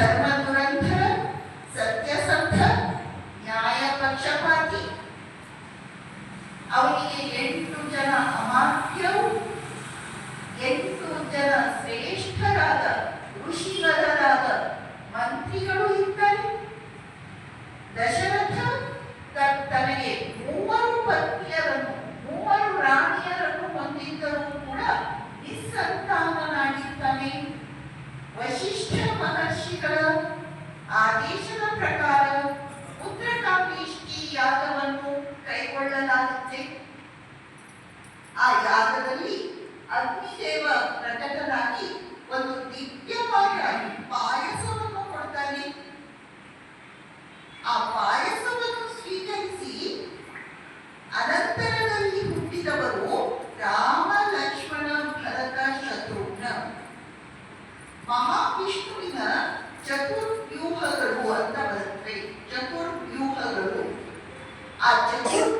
ಧರ್ಮ ದುರಂಧರ ಸತ್ಯಸಂಧ ನ್ಯಾಯ ಪಕ್ಷಪಾತಿ. ಎಂಟು ಜನ ಅಮಾತ್ಯರು, ಎಂಟು ಜನ ಶ್ರೇಷ್ಠರಾದ ಋಷಿವರರಾದ ಮಂತ್ರಿಗಳು ಇದ್ದಾರೆ, ದಶರಥ ಆದೇಶದ ಪ್ರಕಾರ ಪುತ್ರಕಾಮೇಷ್ಟಿ ಯಾಗವನ್ನು ಕೈಗೊಳ್ಳಲಾಗುತ್ತೆ ಆ ಯಾಗದಲ್ಲಿ ಅಗ್ನಿದೇವ ಪ್ರಕಟನಾಗಿ ಒಂದು ದಿವ್ಯವಾದ ಪಾಯಸವನ್ನು ಕೊಡ್ತಾನೆ. ಆ ಪಾಯಸವನ್ನು ಸ್ವೀಕರಿಸಿ ಅನಂತರದಲ್ಲಿ ಹುಟ್ಟಿದವರು ರಾಮ, ಲಕ್ಷ್ಮಣ, ಭರತ, ಶತ್ರುಘ್ನ. ಮಹಾವಿಷ್ಣುವಿನ ಚತುರ್ವ್ಯೂಹಗಳು ಅಂತ ಬರುತ್ತೆ. ಚತುರ್ವ್ಯೂಹಗಳು ಆ ಚತುರ್ವ್ಯೂಹ